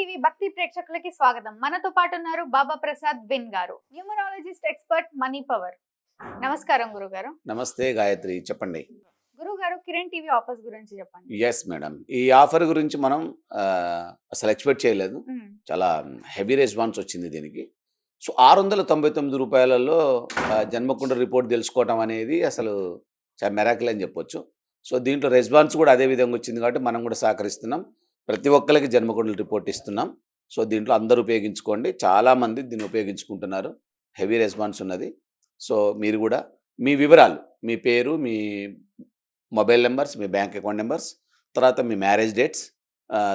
TV భక్తి ప్రేక్షకులకి స్వాగతం. మనతో పాటు ఉన్నారు బాబా ప్రసాద్ బిన్ గారు న్యూమరాలజిస్ట్ ఎక్స్పర్ట్ మనీ పవర్. నమస్కారం గురుగారు. నమస్తే గాయత్రి చెప్పండి. గురుగారు కిరణ్ టీవీ ఆఫర్స్ గురించి చెప్పండి. ఎస్ మేడం ఈ ఆఫర్ గురించి మనం అసలు ఎక్స్పెక్ట్ చేయలేదు. చాలా హెవీ రెస్పాన్స్ వచ్చింది దీనికి. సో ఆరు వందల తొంభై తొమ్మిది రూపాయలలో జన్మకుండ రిపోర్ట్ తెలుసుకోవటం అనేది అసలు చాలా మెరాకిల్ అని చెప్పొచ్చు. సో దీంట్లో రెస్పాన్స్ కూడా అదే విధంగా వచ్చింది కాబట్టి మనం కూడా సహకరిస్తున్నాం. ప్రతి ఒక్కరికి జన్మకుండల రిపోర్ట్ ఇస్తున్నాం. సో దీంట్లో అందరూ ఉపయోగించుకోండి. చాలామంది దీన్ని ఉపయోగించుకుంటున్నారు. హెవీ రెస్పాన్స్ ఉన్నది. సో మీరు కూడా మీ వివరాలు మీ పేరు మీ మొబైల్ నెంబర్స్ మీ బ్యాంక్ అకౌంట్ నెంబర్స్ తర్వాత మీ మ్యారేజ్ డేట్స్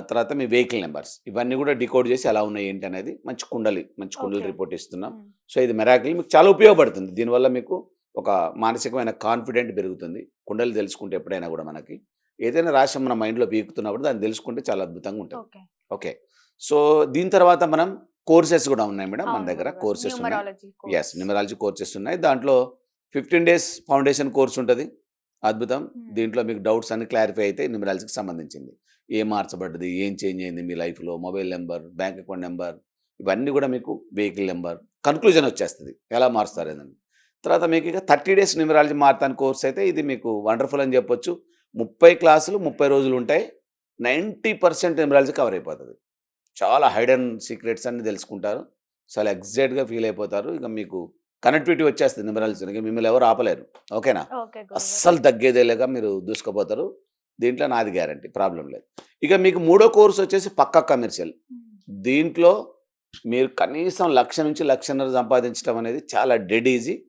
తర్వాత మీ వెహికల్ నెంబర్స్ ఇవన్నీ కూడా డికోడ్ చేసి ఎలా ఉన్నాయి ఏంటి అనేది మంచి కుండలి మంచి కుండలి. రిపోర్ట్ ఇస్తున్నాం. సో ఇది మెరాకిల్ మీకు చాలా ఉపయోగపడుతుంది. దీనివల్ల మీకు ఒక మానసికమైన కాన్ఫిడెంట్ పెరుగుతుంది. కుండలి తెలుసుకుంటే ఎప్పుడైనా కూడా మనకి. ఏదైనా రాశి మన మైండ్లో పీకుతున్నప్పుడు దాన్ని తెలుసుకుంటే చాలా అద్భుతంగా ఉంటుంది. ఓకే. సో దీని తర్వాత మనం కోర్సెస్ కూడా ఉన్నాయి మేడం మన దగ్గర. కోర్సెస్ ఉన్నాయి. ఎస్ న్యూమరాలజీ కోర్సెస్ ఉన్నాయి. దాంట్లో ఫిఫ్టీన్ డేస్ ఫౌండేషన్ కోర్స్ ఉంటుంది. అద్భుతం. దీంట్లో మీకు డౌట్స్ అన్ని క్లారిఫై అయితే న్యూమరాలజీకి సంబంధించింది. ఏం మార్చబడ్డది? ఏం చేంజ్ అయింది మీ లైఫ్లో? Mobile number bank account number ఇవన్నీ కూడా మీకు వెహికల్ నెంబర్ కన్క్లూజన్ వచ్చేస్తుంది. ఎలా మారుస్తారు ఏదని. తర్వాత మీకు ఇక థర్టీ డేస్ న్యూమరాలజీ మారుతాను కోర్స్ అయితే ఇది మీకు వండర్ఫుల్ అని చెప్పొచ్చు. ముప్పై క్లాసులు ముప్పై రోజులు ఉంటాయి. నైంటీ పర్సెంట్ న్యూమరాలజీ కవర్ అయిపోతుంది. చాలా హైడ్ అండ్ సీక్రెట్స్ అన్ని తెలుసుకుంటారు. చాలా ఎగ్జైట్గా ఫీల్ అయిపోతారు. ఇక మీకు కనెక్టివిటీ వచ్చేస్తుంది న్యూమరాలజీ ఇక మిమ్మల్ని ఎవరు ఆపలేరు. ఓకేనా. అస్సలు తగ్గేదేలేగా మీరు దూసుకుపోతారు. దీంట్లో నాది గ్యారంటీ. ప్రాబ్లం లేదు. ఇక మీకు మూడో కోర్స్ వచ్చేసి పక్కా కమర్షియల్. దీంట్లో మీరు కనీసం లక్ష నుంచి లక్షన్నర సంపాదించడం అనేది చాలా డెడ్ ఈజీ.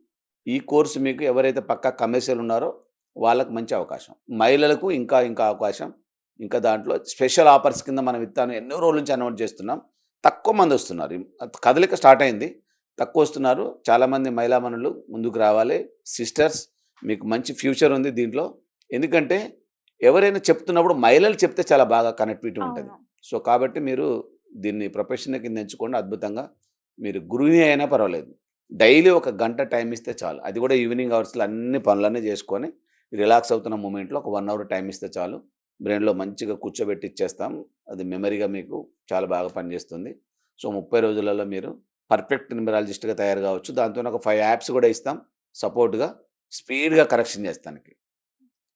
ఈ కోర్సు మీకు ఎవరైతే పక్కా కమర్షియల్ ఉన్నారో వాళ్ళకు మంచి అవకాశం. మహిళలకు ఇంకా ఇంకా అవకాశం. ఇంకా దాంట్లో స్పెషల్ ఆఫర్స్ కింద మనం ఇస్తాను ఎన్నో రోజుల నుంచి అనౌన్స్ చేస్తున్నాం. తక్కువ మంది వస్తున్నారు. కదలిక స్టార్ట్ అయింది. తక్కువ వస్తున్నారు. చాలామంది మహిళా మనులు ముందుకు రావాలి. సిస్టర్స్ మీకు మంచి ఫ్యూచర్ ఉంది దీంట్లో. ఎందుకంటే ఎవరైనా చెప్తున్నప్పుడు మహిళలు చెప్తే చాలా బాగా కనెక్టివిటీ ఉంటుంది. సో కాబట్టి మీరు దీన్ని ప్రొఫెషన్ కింద ఎంచుకోండి. అద్భుతంగా మీరు గృహిణి అయినా పర్వాలేదు. డైలీ ఒక గంట టైం ఇస్తే చాలు. అది కూడా ఈవినింగ్ అవర్స్లో అన్ని పనులన్నీ చేసుకొని రిలాక్స్ అవుతున్న మూమెంట్లో ఒక వన్ అవర్ టైం ఇస్తే చాలు. బ్రెయిన్లో మంచిగా కూర్చోబెట్టి ఇచ్చేస్తాం. అది మెమరీగా మీకు చాలా బాగా పనిచేస్తుంది. సో ముప్పై రోజులలో మీరు పర్ఫెక్ట్ న్యూమరాలజిస్ట్గా తయారు కావచ్చు. దాంతో ఒక ఫైవ్ యాప్స్ కూడా ఇస్తాం. సపోర్ట్గా స్పీడ్గా కరెక్షన్ చేస్తానికి.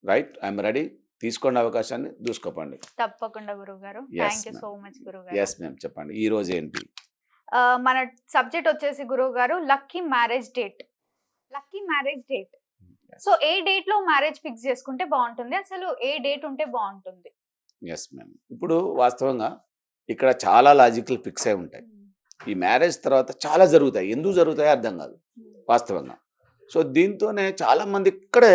రైట్? I'm ready. తీసుకోండి అవకాశాన్ని. దూసుకోపండి. తప్పకుండా యూ ma'am. సో మచ్ గురుగారు ఎస్ మ్యామ్ చెప్పండి. ఈ రోజు ఏంటి? మన సబ్జెక్ట్ వచ్చేసి గురువు గారు lucky marriage date. Lucky marriage date. So ఏ డేట్లో మ్యారేజ్ ఫిక్స్ చేసుకుంటే బాగుంటుంది? అసలు ఏ డేట్ ఉంటే బాగుంటుంది? ఎస్ మ్యామ్ ఇప్పుడు వాస్తవంగా ఇక్కడ చాలా లాజికల్ ఫిక్స్ అయి ఉంటాయి ఈ మ్యారేజ్ తర్వాత చాలా జరుగుతాయి. ఎందుకు జరుగుతాయో అర్థం కాదు. వాస్తవంగా. సో దీంతోనే చాలా మంది ఇక్కడే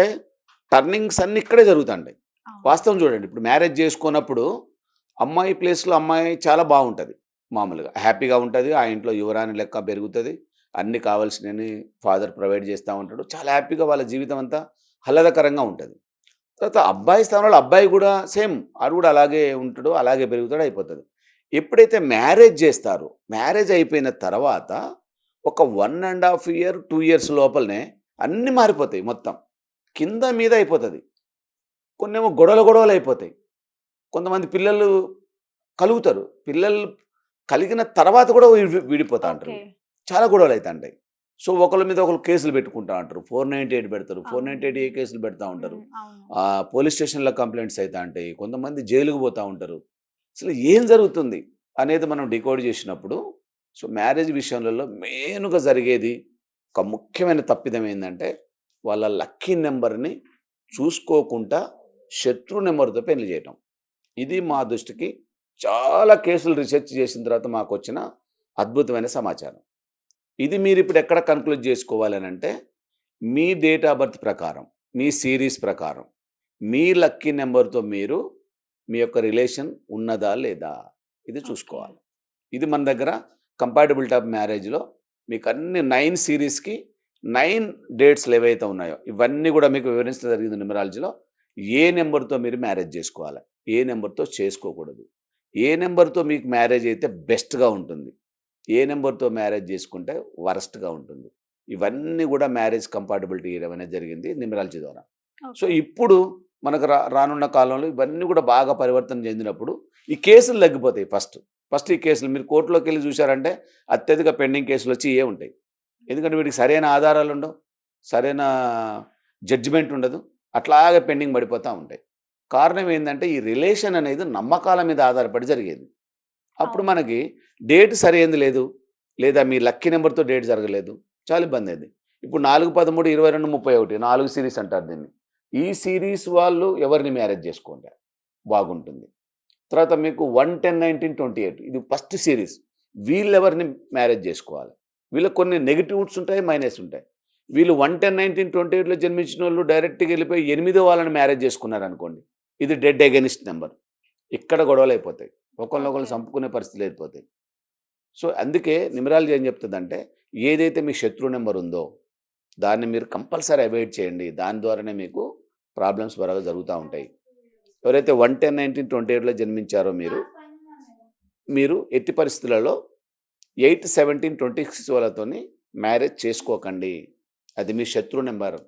టర్నింగ్స్ అన్ని ఇక్కడే జరుగుతుంటాయి. వాస్తవం చూడండి. ఇప్పుడు మ్యారేజ్ చేసుకున్నప్పుడు అమ్మాయి ప్లేస్లో అమ్మాయి చాలా బాగుంటుంది. మామూలుగా హ్యాపీగా ఉంటుంది. ఆ ఇంట్లో యువరాని లెక్క పెరుగుతుంది. అన్ని కావాల్సినవి ఫాదర్ ప్రొవైడ్ చేస్తూ ఉంటాడు. చాలా హ్యాపీగా వాళ్ళ జీవితం అంతా ఆహ్లాదకరంగా ఉంటుంది. తర్వాత అబ్బాయి స్థానంలో అబ్బాయి కూడా సేమ్ ఆడు కూడా అలాగే ఉంటాడు అలాగే పెరుగుతాడు అయిపోతుంది. ఎప్పుడైతే మ్యారేజ్ చేస్తారో మ్యారేజ్ అయిపోయిన తర్వాత ఒక one and half year two years లోపలనే అన్నీ మారిపోతాయి మొత్తం. కింద మీద అయిపోతుంది. కొన్నేమో గొడవలు గొడవలు అయిపోతాయి. కొంతమంది పిల్లలు కలుగుతారు. పిల్లలు కలిగిన తర్వాత కూడా విడి- విడిపోతా అంటారు ఓకే చాలా గొడవలు అవుతా ఉంటాయి సో ఒకళ్ళ మీద ఒకరు కేసులు పెట్టుకుంటా ఉంటారు. ఫోర్ నైంటీ ఎయిట్ పెడతారు. ఫోర్. నైంటీ ఎయిట్ ఏ కేసులు పెడతా ఉంటారు. పోలీస్ స్టేషన్లో కంప్లైంట్స్ అవుతా ఉంటాయి కొంతమంది జైలుకు పోతూ ఉంటారు. అసలు ఏం జరుగుతుంది అనేది మనం డికోడ్ చేసినప్పుడు సో మ్యారేజ్ విషయంలో మెయిన్గా జరిగేది ఒక ముఖ్యమైన తప్పిదం ఏంటంటే వాళ్ళ లక్కీ నెంబర్ని చూసుకోకుండా శత్రు నెంబర్తో పెళ్ళి చేయటం. ఇది మా దృష్టికి చాలా కేసులు రీసెర్చ్ చేసిన తర్వాత మాకు వచ్చిన అద్భుతమైన సమాచారం. ఇది మీరు ఇప్పుడు ఎక్కడ కన్క్లూడ్ చేసుకోవాలి అని అంటే మీ డేట్ ఆఫ్ బర్త్ ప్రకారం మీ సిరీస్ ప్రకారం మీ లక్కీ నెంబర్తో మీరు మీ యొక్క రిలేషన్ ఉన్నదా లేదా ఇది చూసుకోవాలి. ఇది మన దగ్గర కంపాటబిలిటీ ఆఫ్ మ్యారేజ్లో మీకు అన్ని నైన్ సిరీస్కి నైన్ డేట్స్లు ఏవైతే ఉన్నాయో ఇవన్నీ కూడా మీకు వివరించడం జరిగింది న్యూమరాలజీలో ఏ నెంబర్తో మీరు మ్యారేజ్ చేసుకోవాలి? ఏ నెంబర్తో చేసుకోకూడదు? ఏ నెంబర్తో మీకు మ్యారేజ్ అయితే బెస్ట్గా ఉంటుంది? ఏ నెంబర్తో మ్యారేజ్ చేసుకుంటే వరస్ట్గా ఉంటుంది. ఇవన్నీ కూడా మ్యారేజ్ కంపాటబిలిటీ ఇవ్వడం అనేది జరిగింది న్యూమరాలజీ ద్వారా. సో ఇప్పుడు మనకు రా రానున్న కాలంలో ఇవన్నీ కూడా బాగా పరివర్తన చెందినప్పుడు ఈ కేసులు తగ్గిపోతాయి ఫస్ట్. ఫస్ట్ ఈ కేసులు మీరు కోర్టులోకి వెళ్ళి చూశారంటే అత్యధిక పెండింగ్ కేసులు వచ్చి ఏ ఉంటాయి. ఎందుకంటే వీటికి సరైన ఆధారాలు ఉండవు సరైన జడ్జిమెంట్ ఉండదు అట్లాగే పెండింగ్ పడిపోతూ ఉంటాయి. కారణం ఏంటంటే ఈ రిలేషన్ అనేది నమ్మకాల మీద ఆధారపడి జరిగేది. అప్పుడు. మనకి డేట్ సరైనది లేదు. లేదా మీ లక్కీ నెంబర్తో డేట్ జరగలేదు. చాలా ఇబ్బంది అయింది ఇప్పుడు నాలుగు పదమూడు ఇరవై రెండు ముప్పై ఒకటి నాలుగు సిరీస్ అంటారు దీన్ని. ఈ సిరీస్ వాళ్ళు ఎవరిని మ్యారేజ్ చేసుకోండి. బాగుంటుంది. తర్వాత మీకు one ten nineteen twenty eight ఇది ఫస్ట్ సిరీస్. వీళ్ళు ఎవరిని మ్యారేజ్ చేసుకోవాలి? వీళ్ళకి కొన్ని నెగిటివ్స్ ఉంటాయి మైనస్ ఉంటాయి. వీళ్ళు వన్ టెన్ నైన్టీన్ ట్వంటీ ఎయిట్లో జన్మించిన వాళ్ళు డైరెక్ట్గా వెళ్ళిపోయి ఎనిమిదో వాళ్ళని మ్యారేజ్ చేసుకున్నారు అనుకోండి ఇది డెడ్ అగెనిస్ట్ నెంబర్. ఇక్కడ గొడవలు అయిపోతాయి. ఒకళ్ళొకళ్ళు. చంపుకునే పరిస్థితులు అయిపోతాయి సో అందుకే నిమరాలజీ ఏం చెప్తుందంటే ఏదైతే మీ శత్రు నెంబర్ ఉందో దాన్ని మీరు కంపల్సరీ అవాయిడ్ చేయండి. దాని ద్వారానే మీకు ప్రాబ్లమ్స్ బాగా జరుగుతూ ఉంటాయి. ఎవరైతే వన్ టెన్ నైన్టీన్ ట్వంటీ ఎయిట్లో జన్మించారో మీరు మీరు ఎట్టి పరిస్థితులలో ఎయిట్ సెవెంటీన్ ట్వంటీ సిక్స్ వాళ్ళతోని మ్యారేజ్ చేసుకోకండి. అది మీ శత్రు నెంబర్.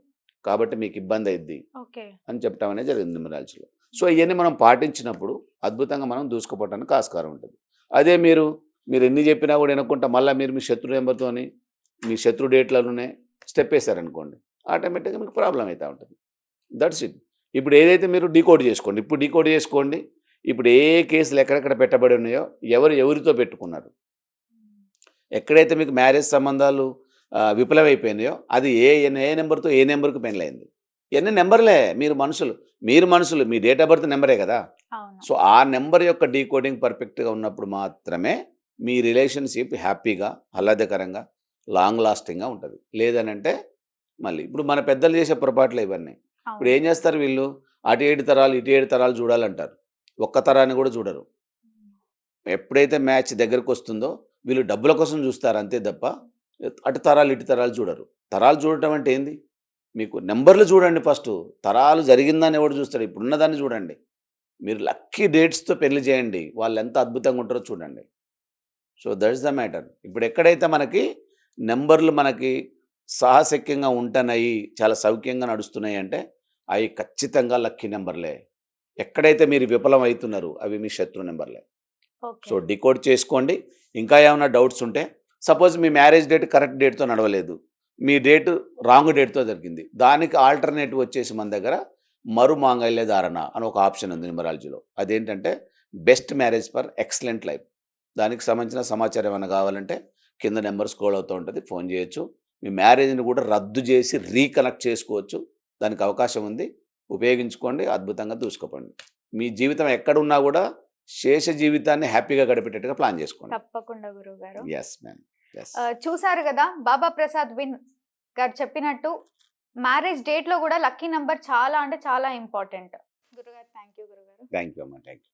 కాబట్టి మీకు ఇబ్బంది అయింది ఓకే. అని చెప్పడం అనేది జరిగింది న్యూమరాలజీలో సో ఇవన్నీ మనం పాటించినప్పుడు అద్భుతంగా మనం దూసుకుపోవడానికి ఆస్కారం ఉంటుంది. అదే మీరు మీరు ఎన్ని చెప్పినా కూడా వినకుండా మళ్ళీ మీరు మీ శత్రు నెంబర్తోని మీ శత్రు డేట్లలోనే స్టెప్ వేశారనుకోండి ఆటోమేటిక్గా మీకు ప్రాబ్లం అవుతూ ఉంటుంది. దట్స్ ఇట్ ఇప్పుడు ఏదైతే మీరు డీకోడ్ చేసుకోండి ఇప్పుడు డీకోడ్ చేసుకోండి ఇప్పుడు ఏ కేసులు ఎక్కడెక్కడ పెట్టబడి ఉన్నాయో ఎవరు ఎవరితో పెట్టుకున్నారు? ఎక్కడైతే మీకు మ్యారేజ్ సంబంధాలు విఫలమైపోయినాయో అది ఏ ఏ నెంబర్తో ఏ నెంబర్కి పెన్లైంది ఇవన్నీ నెంబర్లే? మీరు మనుషులు. మీరు మనుషులు మీ డేట్ ఆఫ్ బర్త్ నెంబరే కదా? సో ఆ నెంబర్ యొక్క డీకోడింగ్ పర్ఫెక్ట్గా ఉన్నప్పుడు మాత్రమే మీ రిలేషన్షిప్ హ్యాపీగా ఆహ్లాదకరంగా లాంగ్ లాస్టింగ్గా ఉంటుంది. లేదనంటే మళ్ళీ ఇప్పుడు మన పెద్దలు చేసే పొరపాట్లు ఇవన్నీ. ఇప్పుడు ఏం చేస్తారు వీళ్ళు? అటు ఏడు తరాలు ఇటు ఏడు తరాలు చూడాలంటారు. ఒక్క తరాన్ని కూడా చూడరు. ఎప్పుడైతే మ్యాచ్ దగ్గరకు వస్తుందో వీళ్ళు డబ్బుల కోసం చూస్తారు అంతే తప్ప అటు తరాలు ఇటు తరాలు చూడరు. తరాలు చూడటం అంటే ఏంది? మీకు నెంబర్లు చూడండి ఫస్ట్. తరాలు జరిగిందని ఎవడు చూస్తాడు? ఇప్పుడున్న దాన్ని చూడండి. మీరు లక్కీ డేట్స్తో పెళ్ళి చేయండి. వాళ్ళు ఎంత అద్భుతంగా ఉంటారో చూడండి. So that is the matter. ఇప్పుడు ఎక్కడైతే మనకి నెంబర్లు మనకి సాహసక్యంగా ఉంటున్నాయి చాలా సౌఖ్యంగా నడుస్తున్నాయి అంటే అవి ఖచ్చితంగా లక్కీ నెంబర్లే. ఎక్కడైతే మీరు విఫలం అవుతున్నారు అవి మీ శత్రు నెంబర్లే. సో డికోడ్ చేసుకోండి. ఇంకా ఏమైనా డౌట్స్ ఉంటే సపోజ్ మీ మ్యారేజ్ డేట్ కరెక్ట్ డేట్తో నడవలేదు. మీ డేట్ రాంగ్ డేట్తో జరిగింది. దానికి ఆల్టర్నేటివ్ వచ్చేసి మన దగ్గర మరు మాంగళ్య ధారణ అని ఒక ఆప్షన్ ఉంది న్యూమరాలజీలో. అదేంటంటే best marriage for excellent life. దానికి సంబంధించిన సమాచారం ఏమైనా కావాలంటే కింద నెంబర్ స్క్రోల్ అవుతూ ఉంటుంది ఫోన్ చేయొచ్చు. మీ మ్యారేజ్ని కూడా రద్దు చేసి రీకనెక్ట్ చేసుకోవచ్చు. దానికి అవకాశం ఉంది. ఉపయోగించుకోండి అద్భుతంగా దూసుకోపండి. మీ జీవితం ఎక్కడున్నా కూడా శేష జీవితాన్ని హ్యాపీగా గడిపేటట్టుగా ప్లాన్ చేసుకోండి. తప్పకుండా గురువు గారు ఎస్ మ్యామ్ చూసారు కదా బాబా ప్రసాద్ విన్ గారు చెప్పినట్టు మ్యారేజ్ డేట్లో కూడా లక్కీ నంబర్ చాలా అంటే చాలా ఇంపార్టెంట్. గురుగారు థ్యాంక్ యూ గురుగారు. థ్యాంక్ యూ అమ్మా థ్యాంక్ యూ